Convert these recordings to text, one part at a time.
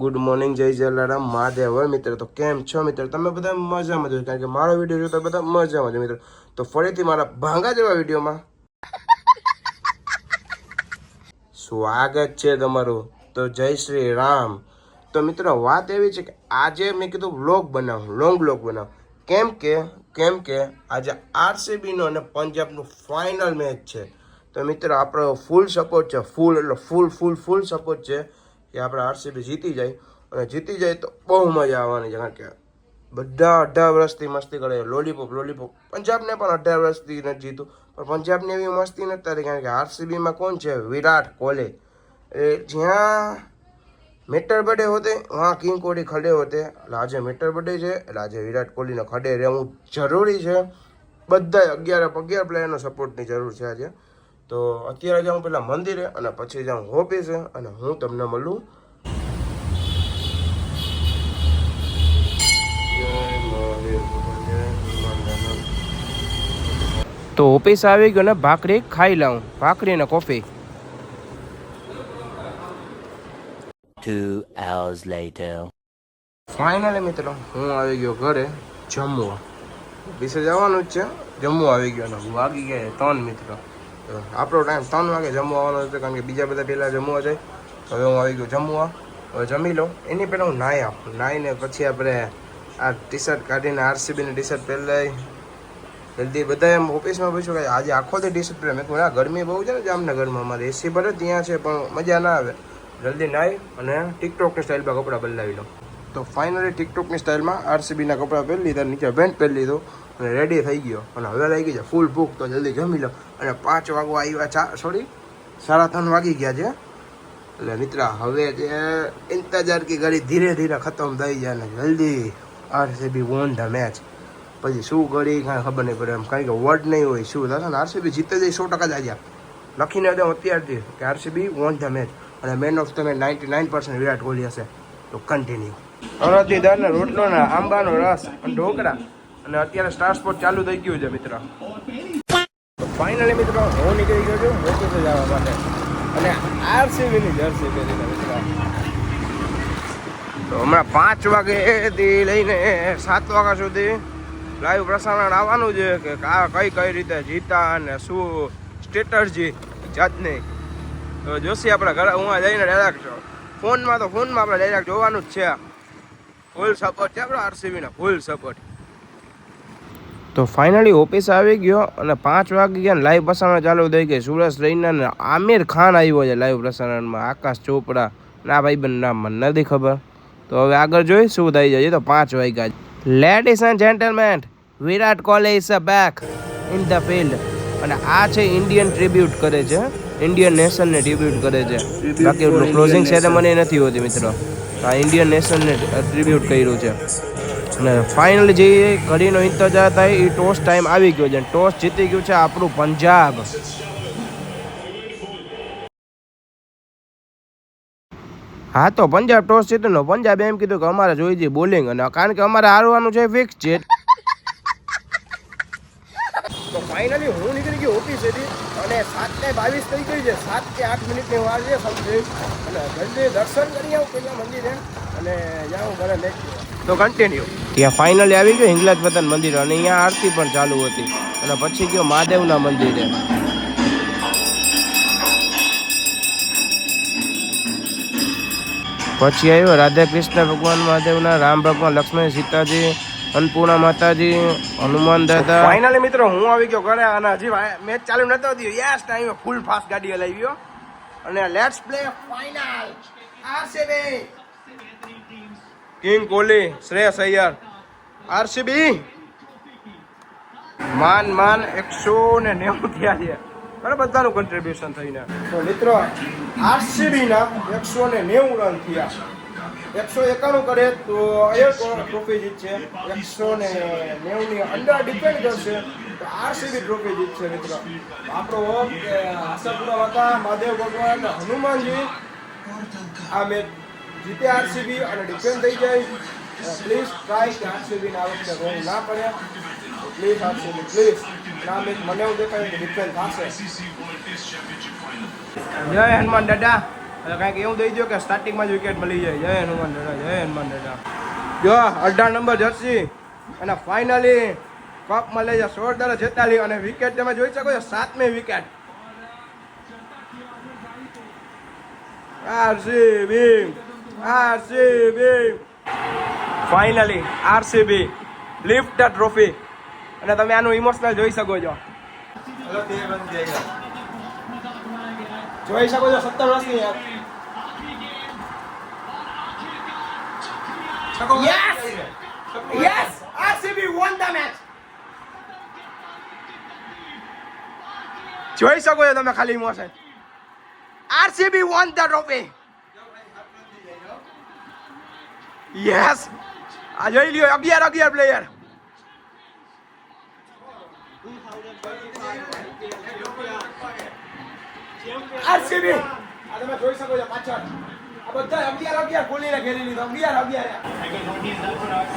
Good morning જય જલારામ મહાદેવ મિત્ર, તો કેમ છો મિત્ર? તમે બધા મજામાં છો કારણ કે મારો વીડિયો જોતા બધા મજામાં છો મિત્ર. તો ફરીથી મારા ભાંગા જેવા વિડીયોમાં સ્વાગત છે તમારું. તો જય શ્રી રામ. તો મિત્રો, વાત એવી છે કે આજે મેં કીધું વ્લોગ બનાવું લોંગ વ્લોગ બનાવું. કેમ કે કેમ કે આજે આરસીબીનો અને પંજાબનું ફાઇનલ મેચ છે. તો મિત્રો, આપણો ફૂલ સપોર્ટ છે ફૂલ એટલે ફૂલ ફૂલ ફૂલ સપોર્ટ છે. કે આપણે આરસીબી જીતી જાય અને જીતી જાય તો બહુ મજા આવવાની કારણ કે બધા અઢાર વર્ષથી મસ્તી કરે લોલીપોપ લોલીપોપ પંજાબને પણ અઢાર વર્ષથી નથી જીતું. પણ પંજાબને એવી મસ્તી નથી થતી, કારણ કે આરસીબીમાં કોણ છે? વિરાટ કોહલી. એ જ્યાં મેટર બડે હોતે વहाँ કિંગ કોહલી ખડે હોતે. એટલે આજે મેટર બડે છે, એટલે આજે વિરાટ કોહલીને ખડે રહેવું જરૂરી છે. બધા અગિયાર અગિયાર પ્લેયરનો સપોર્ટની જરૂર છે આજે. તો અત્યારે જાઉં પેલા મંદિરે અને પછી જાઉં ઓફિસે અને હું તમને મળું. તો ઓફિસ આવી ગયો ને ભાખરી ખાઈ લઉં. ભાખરી ને coffee. Two hours later. Finally મિત્રો હું આવી ગયો ઘરે જમવા. ઓફિસે જવાનું જ છે. જમવા આવી ગયો ને વાગી ગયા ત્રણ મિત્રો. આપણો ટાઈમ ત્રણ વાગે જમવાનો હતો, કારણ કે બીજા બધા પહેલાં જમવા જાય. હવે હું આવી ગયો જમવા. હવે જમી લો એની પહેલાં હું નાહી આવું નાહીને પછી આપણે આ ટી શર્ટ કાઢીને આરસીબીની ટી શર્ટ પહેલાં જલ્દી બધા એમ ઓફિસમાં પૂછ્યું કે આજે આખો દી ટી શર્ટ પહેલાં મેં કહ્યું આ ગરમી બહુ છે ને જામનગરમાં. અમારે એસી ભલે ત્યાં છે, પણ મજા ના આવે. જલ્દી નાહી અને ટિકટોકની સ્ટાઇલમાં કપડાં બદલાવી લો તો ફાઇનલી ટિકટોકની સ્ટાઇલમાં આરસીબીના કપડાં પહેરી લીધા. નીચે પેન્ટ પહેરી લીધું. અને રેડી થઈ ગયો. અને હવે લાગી છે. ફૂલ ભૂખ તો જલ્દી જમી લો. અને પાંચ વાગવા આવ્યા ચા સોરી સાડા ત્રણ વાગી ગયા છે. એટલે મિત્ર, હવે જે ઇંતજાર કી ઘડી ધીરે ધીરે ખતમ થઈ જાય ને જલ્દી આરસીબી વોન ધ મેચ પછી શું ઘડી, કાંઈ ખબર નહીં પડે એમ. કારણ કે વર્ડ નહીં હોય, શું થશે ને આરસીબી જીતે જઈ સો ટકા જ આવ્યા લખીને દઉં અત્યારથી કે આરસીબી વોન ધ મેચ અને man of the match ninety nine percent Virat Kohli હશે. તો કન્ટિન્યુ દાળનો રોટલો આંબાનો રસ અને ઢોકળા. અને અત્યારે સ્ટાર સ્પોર્ટ ચાલુ થઈ ગયું છે, મિત્ર. ફાઇનલી મિત્રો, હું નીકળી ગયો છું ઓફિસે જવા માટે. અને આરસીબીની જર્સી પહેરી મિત્ર. તો હમણાં પાંચ વાગેથી લઈને સાત વાગ્યા સુધી લાઈવ પ્રસારણ આવવાનું છે કે કા કઈ કઈ રીતે જીતા અને શું સ્ટેટર્જી જાતની. તો જોશી આપણે ઘરે, હું જઈને ડાયરેક્ટ ફોનમાં તો ફોનમાં આપણે ડાયરેક્ટ જોવાનું જ છે. ફૂલ સપોર્ટ છે આપણો આરસીબીનો ફૂલ સપોર્ટ તો ફાઇનલી ઓફિસ આવી ગયો અને પાંચ વાગી ગયા લાઈવ પ્રસારણ ચાલુ થઈ ગઈ સુરેશ રૈના અને આમિર ખાન આવ્યો છે લાઈવ પ્રસારણમાં. આકાશ ચોપડા. ના ભાઈબંધ નામ મને નથી ખબર. તો હવે આગળ જોઈ શું થઈ જાય તો પાંચ વાગ્યા ladies and gentlemen Virat Kohli is a back in the field અને આ છે ઇન્ડિયન ટ્રિબ્યુટ કરે છે. ઇન્ડિયન નેશનને ટ્રિબ્યુટ કરે છે. બાકી ક્લોઝિંગ સેરેમની નથી હોતી મિત્રો. આ ઇન્ડિયન નેશનને ટ્રિબ્યુટ કર્યું છે. અને ફાઇનલી જે ઘડીનો ઇંતજાર થાય એ ટોસ ટાઈમ આવી ગયો છે ટોસ જીતી ગયું છે આપણું પંજાબ. હા તો પંજાબ ટોસ નો પંજાબ એમ કીધું કે અમારે જોઈ છે બોલિંગ અને કારણ કે અમારે હારવાનું છે ફિક્સ છે. તો ફાઇનલી હું નીકળી ગયો અને બાવીસ થઈ ગઈ છે. સાત કે આઠ મિનિટની અને જલ્દી દર્શન કરી આવું પેલા મંદિરે. અને જાઉં ઘરે મેચ તો કન્ટિન્યુ ત્યાં ફાઇનલી આવી ગયો હિંગલાજ પતન મંદિર અને અહીંયા આરતી પણ ચાલુ હતી. અને પછી ગયો મહાદેવના મંદિરે. પછી આવ્યો રાધા કૃષ્ણ ભગવાન મહાદેવના રામ ભગવાન લક્ષ્મણ સીતાજી અન્નપૂર્ણા માતાજી હનુમાન દાદા. ફાઇનલી મિત્રો હું આવી ગયો ઘરે અને હજી મેચ ચાલુ નતો થયો. યસ ટાઈમે ફૂલ ફાસ્ટ ગાડી હલાવ્યો અને let's play final RCB king Kohli, Shreyas Iyer. RCB. માન માન, એકસો ને નેવું થયા છે. બરાબર બધાનું કન્ટ્રીબ્યુશન થઈને. તો મિત્રો આરસીબી ના એકસો ને નેવું રન થયા. એકસો એકાણું કરે તો અયર ટ્રોફી જીતશે. એકસો ને નેવું ની અંડર ડિપેન્ડ કરશે. તો આરસીબી ટ્રોફી જીતશે મિત્રો. આપણો આશાપુરા હતા મહાદેવ ભગવાન, હનુમાનજી. આ મેચ જીતે આરસીબી અને ડિફેન્સ થઈ જાય. પ્લીઝ ટ્રાય કે આરસીબી આ વખતે રોંગ ના પડે. પ્લીઝ આરસીબી પ્લીઝ ના મેચ મને એવું દેખાય કે ડિફેન્સ થશે જય હનુમાન દાદા. એટલે કાંઈક એવું દઈ દો કે સ્ટાર્ટિંગમાં જ વિકેટ મળી જાય. જય હનુમાન દાદા, જય હનુમાન દાદા. જો અઢાર નંબર જર્સી. અને ફાઇનલી કપ મળે છે સોળ દરે છેતાલીસ અને વિકેટ તમે જોઈ શકો છો, સાતમી wicket RCB. RCB finally RCB lift the trophy અને તમે આનું ઇમોશનલ જોઈ શકો છો. જોઈ શકો છો સત્તર વર્ષની યાર. Yes RCB RCB the match જોઈ શકો છો તમે ખાલી emotion RCB won the trophy yes આ જોઈ લ્યો અગિયાર અગિયાર પ્લેયર આરસીબી આ તમે જોઈ શકો છો પાછળ આ અગિયાર અગિયાર કોહલીને ઘેરી લીધો અગિયાર અગિયાર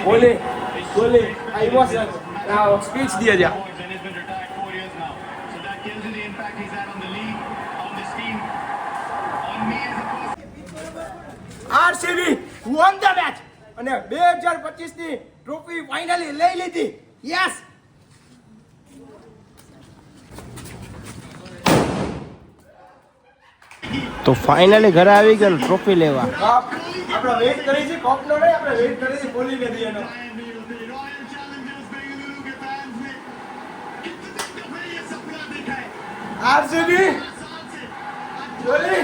કોહલી કોહલી આ ઇમોશન સ્પીચ દે person. RCB won the match. અને બે હજાર પચીસની ટ્રોફી ફાઇનલી લઈ લીધી. યસ તો ફાઇનલી ઘરે આવી ગયો ટ્રોફી લેવા. આપણે વેઇટ કરી છે કપ નો આપણે વેઇટ કરી છે બોલી ને દીએનો આરસીબી કોહલી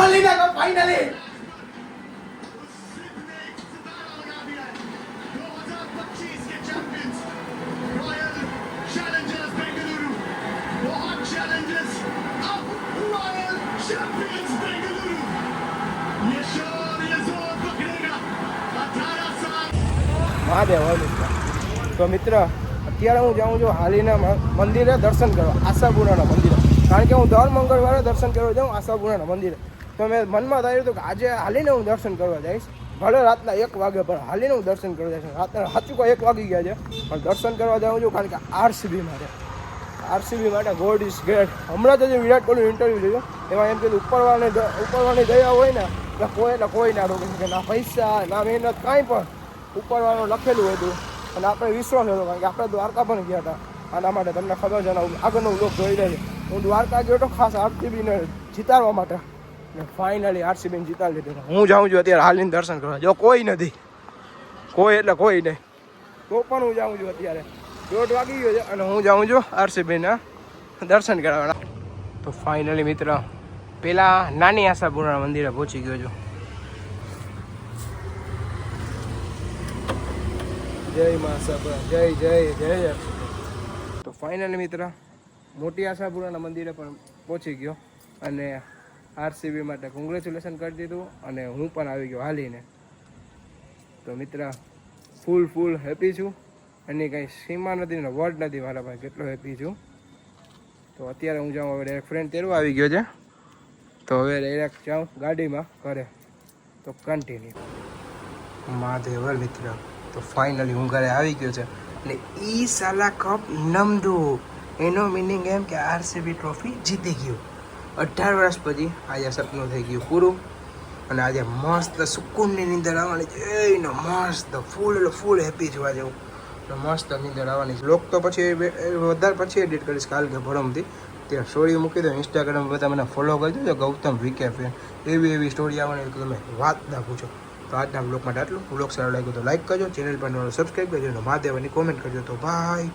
હજુ કોઈ કરશે બેંગ્લોર આરસીબી યસ કોહલી ને ફાઇનલી મહાદેવ તો મિત્ર, અત્યારે હું જાઉં છું હાલીના મંદિરે દર્શન કરવા, આશાપુરાના મંદિરે. કારણ કે હું દર મંગળવારે દર્શન કરવા જાઉં આશાપુરાના મંદિરે. તો મેં મનમાં ધાર્યું હતું કે આજે હાલીને હું દર્શન કરવા જઈશ. ભલે રાતના એક વાગે, પણ હાલીને હું દર્શન કરવા જઈશ. રાતના સાચું કોઈ એક વાગી ગયા છે. પણ દર્શન કરવા જાઉં છું કારણ કે આરસીબી માટે. આરસીબી માટે ગોડ ઇઝ ગ્રેટ હમણાં જ વિરાટ કોહલી ઇન્ટરવ્યૂ જોયું એમાં એમ કીધું ઉપરવાની ઉપરવાની દયા હોય ને એટલે કોઈ એટલે કોઈ ના રોકે. કે ના પૈસા, ના મહેનત, કાંઈ પણ. ઉપરવાળાનું લખેલું હતું અને આપણે વિશ્વાસ હતો કારણ કે આપણે દ્વારકા પણ ગયા હતા. આના માટે તમને ખબર છે આગળનો લોક જોઈ રહે છે હું દ્વારકા ગયો તો ખાસ આરસીબીને જીતાડવા માટે. ને ફાઇનલી આરસીબીને જીતા લીધું હું જાઉં છું અત્યારે હાલીને દર્શન કરવા. જો કોઈ નથી. કોઈ એટલે કોઈ નહીં. તો પણ હું જાઉં છું અત્યારે. દોઢ વાગી ગયો છે અને હું જાઉં છું આરસીબીના દર્શન કરાવવાના. તો ફાઇનલી મિત્ર, પેલા નાની આશાપુરાના મંદિરે પહોંચી ગયો છું. જય મા આશાપુરા જય જય જય તો ફાઇનલી મિત્ર, મોટી આશાપુરાના મંદિરે પણ પહોંચી ગયો અને આરસીબી માટે કોંગ્રેચ્યુલેશન કરી દીધું અને હું પણ આવી ગયો હાલીને. તો મિત્ર ફૂલ ફૂલ હેપી છું. એની કંઈ સીમા નથી ને વર્ડ નથી મારા પાસે, કેટલો હેપી છું. તો અત્યારે હું જાઉં, હવે ડાયરેક્ટ ફ્રેન્ડ તેરવા આવી ગયો છે. તો હવે ડાયરેક્ટ જાઉં ગાડીમાં ઘરે. તો કન્ટિન્યુ મહાદેવર મિત્ર, તો ફાઇનલી હું ઘરે આવી ગયો છે. અને ઈ સાલા કપ નમદો. એનો મિનિંગ એમ કે આરસીબી ટ્રોફી જીતી ગયું. અઢાર વર્ષ પછી આજે સપનું થઈ ગયું પૂરું. અને આજે મસ્ત સુકૂનની નીંદર આવવાની એને મસ્ત ફૂલ એટલે ફૂલ હેપી જોવા જેવું. એટલે મસ્ત નીંદર આવવાની લોક તો પછી વધારે પછી એડિટ કરીશ કાલ કે ભરમથી. ત્યાં સ્ટોરી મૂકી દો ઇન્સ્ટાગ્રામ બધા મને ફોલો કરજો. જો ગૌતમ વીકે ફેન એવી એવી સ્ટોરી આવવાની તમે વાત ના પૂછો. તો આજના બ્લોગ માટે આટલું. બ્લોગ સારો લાગ્યો તો લાઈક કરજો. ચેનલ પર સબસ્ક્રાઈબ કરજો. અને મહાદેવની કોમેન્ટ કરજો. તો બાય